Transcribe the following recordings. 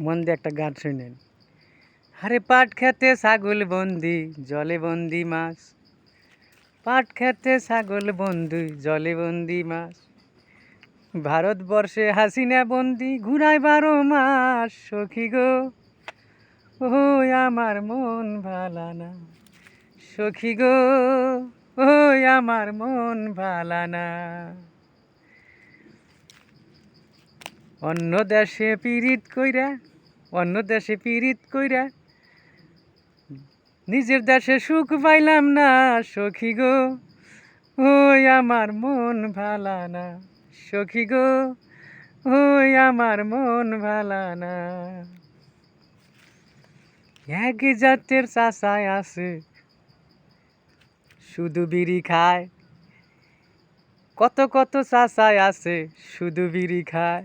মন দিয়ে একটা গান শুনেন। আরে পাট খেতে ছাগল বন্দি, জলে বন্দি মাছ। পাট খেতে ছাগল বন্দি, জলে বন্দি মাছ। ভারতবর্ষে হাসিনা বন্দি, ঘুরায় বারো মাস, সখী গো। ও আমার মন ভালা না। সখী গো ও আমার মন ভালা না। অন্য দেশে পীড়িত কইরা, অন্য দেশে পীড়িত কইরা, নিজের দেশে সুখ পাইলাম না, সখী গো, ওই আমার মন ভালা না, সখী গো, ওই আমার মন ভালা না। এক জাতের চাষায় আছে, শুধু বিড়ি খায়। কত কত চাষায় আছে, শুধু বিড়ি খায়।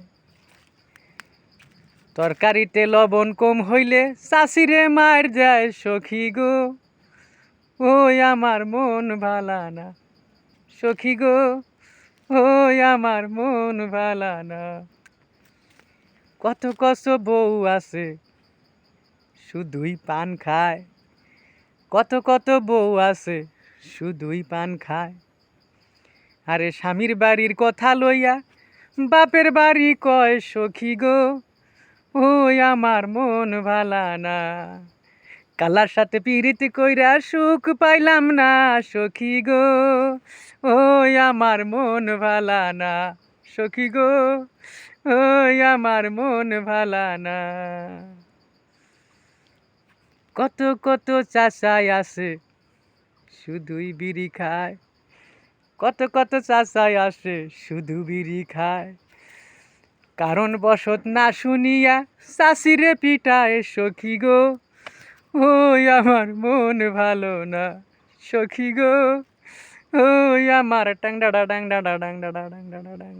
তরকারিতে লবণ কম হইলে চাষিরে মার যায় সখী গো। ওই আমার মন ভালা না, সখী গো। ওই আমার মন ভালা না। কত কত বউ আছে, শুধুই পান খায়। কত কত বউ আছে, শুধুই পান খায়। আরে স্বামীর বাড়ির কথা লইয়া বাপের বাড়ি কয় সখী গো। ওই আমার মন ভালা না। কালার সাথে পিরিতি কইরা সুখ পাইলাম না, সখী গো। ওই আমার মন ভালা না, সখী গো। ওই আমার মন ভালা না। কত কত চাষাই আসে শুধুই বিড়ি খায়। কত কত চাষাই আসে শুধু বিড়ি খায়। কারণ বসত না শুনিয়া চাষিরে পিটায় সখী গো। ওই আমার মন ভালো না সখী গো। ওই আমার টাং ডাডা ডাং ডাডা ডাং ডাডা ডাং ডাডা ডাং